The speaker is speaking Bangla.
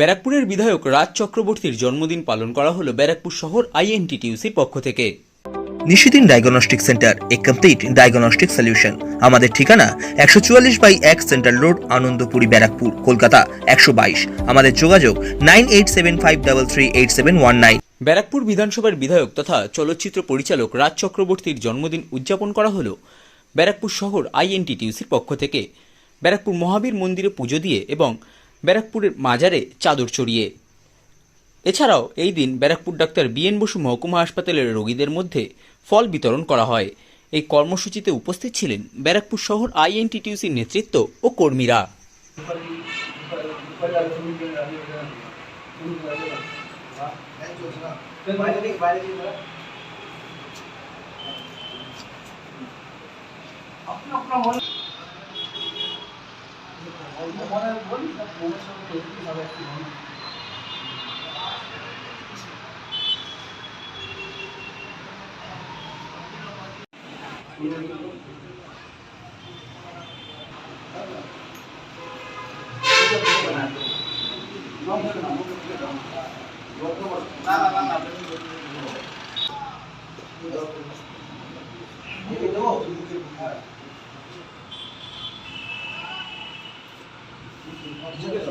ব্যারাকপুরের বিধায়ক রাজ চক্রবর্তীর জন্মদিন পালন করা হলো ব্যারাকপুর শহর আইএনটিটিউসির পক্ষ থেকে। Nishidin diagnostic centre a complete diagnostic solution আমাদের ঠিকানা একশো চুয়াল্লিশ বাই এক সেন্ট্রাল রোড আনন্দপুরি ব্যারাকপুর কলকাতা একশো বাইশ। আমাদের যোগাযোগ nine eight seven five double three eight seven one nine. Barrackpore বিধানসভার বিধায়ক তথা চলচ্চিত্র পরিচালক রাজ চক্রবর্তীর জন্মদিন উদযাপন করা হলো ব্যারাকপুর শহর আইএনটিটিউসির পক্ষ থেকে। ব্যারাকপুর মহাবীর মন্দিরে পুজো দিয়ে এবং ব্যারাকপুরের মাজারে চাদর চড়িয়ে। এছাড়াও এই দিন ব্যারাকপুর ডাক্তার বিএন বসু মহকুমা হাসপাতালের রোগীদের মধ্যে ফল বিতরণ করা হয়। এই কর্মসূচিতে উপস্থিত ছিলেন ব্যারাকপুর শহর আইএনটিটিউসির নেতৃত্ব ও কর্মীরা। ওই ভ্রমণের বই না ভ্রমণের সঙ্গে প্রযুক্তি সবাই একটি ভ্রমণ না না না না Gracias.